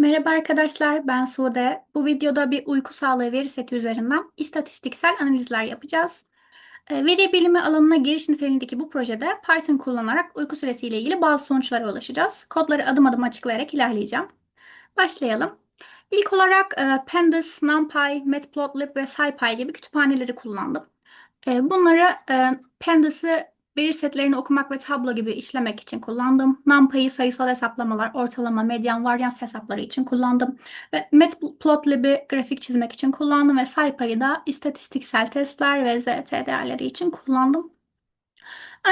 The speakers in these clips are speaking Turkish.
Merhaba arkadaşlar, ben Sude. Bu videoda bir uyku sağlığı veri seti üzerinden istatistiksel analizler yapacağız. E, Veri bilimi alanına giriş niteliğindeki bu projede Python kullanarak uyku süresiyle ilgili bazı sonuçlara ulaşacağız. Kodları adım adım açıklayarak ilerleyeceğim. Başlayalım. İlk olarak e, Pandas, NumPy, Matplotlib ve SciPy gibi kütüphaneleri kullandım. E, bunları e, Pandas'ı veri setlerini okumak ve tablo gibi işlemek için kullandım. NumPy'yi sayısal hesaplamalar, ortalama, medyan, varyans hesapları için kullandım. Ve Matplotlib'i grafik çizmek için kullandım ve SciPy'yi da istatistiksel testler ve ZT değerleri için kullandım.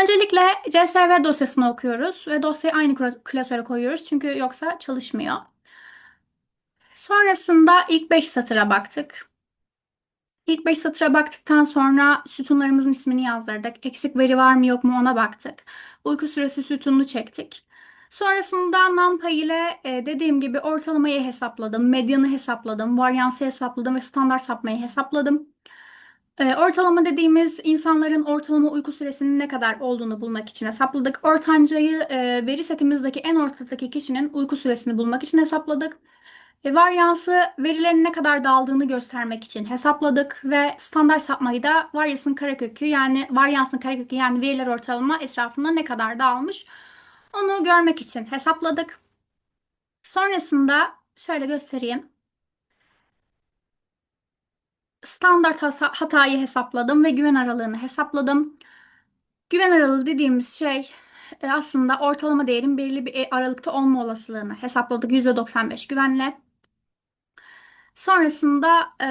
Öncelikle CSV dosyasını okuyoruz ve dosyayı aynı klasöre koyuyoruz çünkü yoksa çalışmıyor. Sonrasında ilk 5 satıra baktık. İlk 5 satıra baktıktan sonra sütunlarımızın ismini yazdırdık. Eksik veri var mı yok mu ona baktık. Uyku süresi sütununu çektik. Sonrasında NumPy ile e, dediğim gibi ortalamayı hesapladım, medyanı hesapladım, varyansı hesapladım ve standart sapmayı hesapladım. E, ortalama dediğimiz insanların ortalama uyku süresinin ne kadar olduğunu bulmak için hesapladık. Ortancayı e, veri setimizdeki en ortadaki kişinin uyku süresini bulmak için hesapladık. E, varyansı verilerin ne kadar dağıldığını göstermek için hesapladık ve standart sapmayı da varyansın karekökü yani varyansın karekökü yani veriler ortalama etrafında ne kadar dağılmış onu görmek için hesapladık. Sonrasında şöyle göstereyim. Standart hatayı hesapladım ve güven aralığını hesapladım. Güven aralığı dediğimiz şey e, aslında ortalama değerin belirli bir e, aralıkta olma olasılığını hesapladık %95 güvenle. Sonrasında e,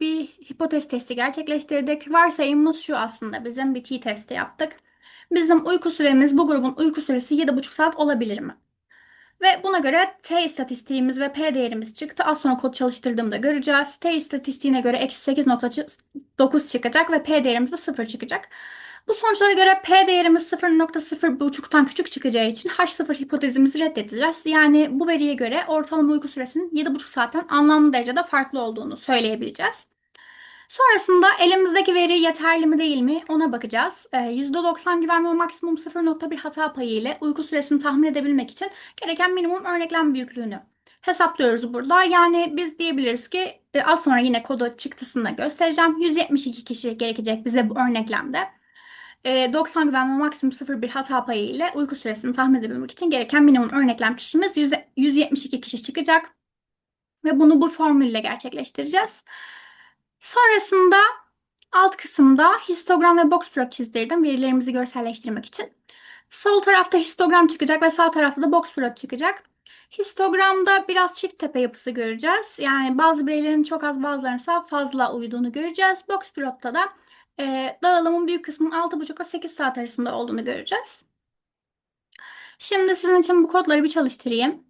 bir hipotez testi gerçekleştirdik. Varsayımımız şu aslında. Bizim bir t-testi yaptık. Bizim uyku süremiz bu grubun uyku süresi 7,5 saat olabilir mi? Ve buna göre T istatistiğimiz ve P değerimiz çıktı. Az sonra kod çalıştırdığımda göreceğiz. T istatistiğine göre eksi 8.9 çıkacak ve P değerimiz de 0 çıkacak. Bu sonuçlara göre P değerimiz 0.0.5'tan küçük çıkacağı için H0 hipotezimizi reddedeceğiz. Yani bu veriye göre ortalama uyku süresinin 7.5 saatten anlamlı derecede farklı olduğunu söyleyebileceğiz. Sonrasında elimizdeki veri yeterli mi değil mi ona bakacağız. %90 güven ve maksimum 0.1 hata payı ile uyku süresini tahmin edebilmek için gereken minimum örneklem büyüklüğünü hesaplıyoruz burada. Yani biz diyebiliriz ki az sonra yine kodu çıktısında göstereceğim. 172 kişi gerekecek bize bu örneklemde. 90 ee, güven ve maksimum 0,1 hata payı ile uyku süresini tahmin edebilmek için gereken minimum örneklem kişimiz 172 kişi çıkacak. Ve bunu bu formülle gerçekleştireceğiz. Sonrasında alt kısımda histogram ve box plot çizdirdim verilerimizi görselleştirmek için. Sol tarafta histogram çıkacak ve sağ tarafta da box plot çıkacak. Histogramda biraz çift tepe yapısı göreceğiz. Yani bazı bireylerin çok az bazılarının ise fazla uyuduğunu göreceğiz. Box plotta da e, dağılımın büyük kısmının 6,5 ile 8 saat arasında olduğunu göreceğiz. Şimdi sizin için bu kodları bir çalıştırayım.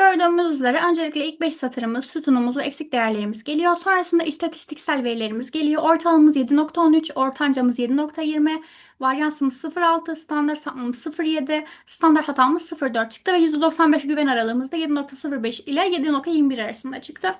Gördüğümüz üzere öncelikle ilk 5 satırımız, sütunumuz ve eksik değerlerimiz geliyor. Sonrasında istatistiksel verilerimiz geliyor. Ortalamamız 7.13, ortancamız 7.20, varyansımız 0.6, standart sapmamız 0.7, standart hatamız 0.4 çıktı ve %95 güven aralığımız da 7.05 ile 7.21 arasında çıktı.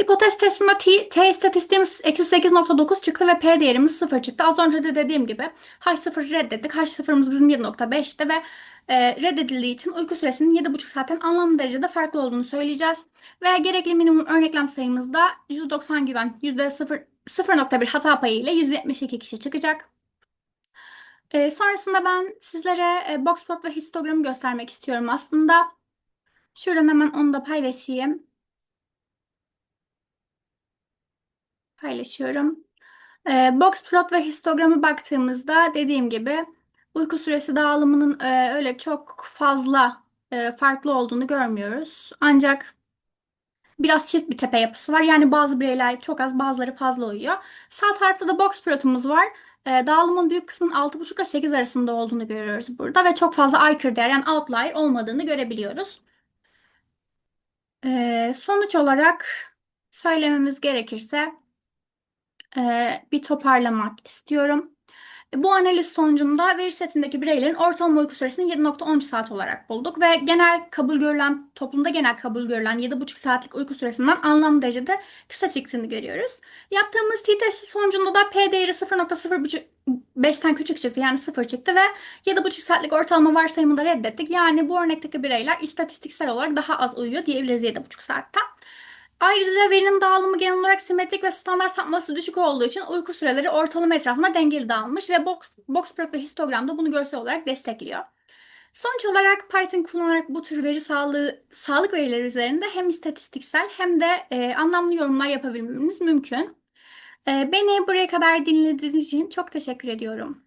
Hipotez testinde T, istatistiğimiz eksi 8.9 çıktı ve P değerimiz 0 çıktı. Az önce de dediğim gibi H0 reddettik. H0'ımız bizim 7.5'te ve e, reddedildiği için uyku süresinin 7,5 saatten anlamlı derecede farklı olduğunu söyleyeceğiz. Ve gerekli minimum örneklem sayımız da %90 güven, %0.1 hata payı ile 172 kişi çıkacak. E, sonrasında ben sizlere e, boxplot ve histogramı göstermek istiyorum aslında. Şuradan hemen onu da paylaşayım. Paylaşıyorum. E, boxplot ve histogramı baktığımızda dediğim gibi uyku süresi dağılımının e, öyle çok fazla e, farklı olduğunu görmüyoruz. Ancak biraz çift bir tepe yapısı var. Yani bazı bireyler çok az bazıları fazla uyuyor. Sağ tarafta da box plotumuz var. E, dağılımın büyük kısmının 6,5 ile 8 arasında olduğunu görüyoruz burada. Ve çok fazla aykırı değer yani outlier olmadığını görebiliyoruz. E, sonuç olarak söylememiz gerekirse e, bir toparlamak istiyorum. Bu analiz sonucunda veri setindeki bireylerin ortalama uyku süresini 7.13 saat olarak bulduk ve genel kabul görülen toplumda genel kabul görülen 7.5 saatlik uyku süresinden anlamlı derecede kısa çıktığını görüyoruz. Yaptığımız t testi sonucunda da p değeri 0.05 5'ten küçük çıktı yani sıfır çıktı ve 7,5 saatlik ortalama varsayımını da reddettik. Yani bu örnekteki bireyler istatistiksel olarak daha az uyuyor diyebiliriz 7,5 saatten. Ayrıca verinin dağılımı genel olarak simetrik ve standart sapması düşük olduğu için uyku süreleri ortalama etrafında dengeli dağılmış ve box, boxplot ve histogram da bunu görsel olarak destekliyor. Sonuç olarak Python kullanarak bu tür veri sağlığı, sağlık verileri üzerinde hem istatistiksel hem de e, anlamlı yorumlar yapabilmemiz mümkün. E, beni buraya kadar dinlediğiniz için çok teşekkür ediyorum.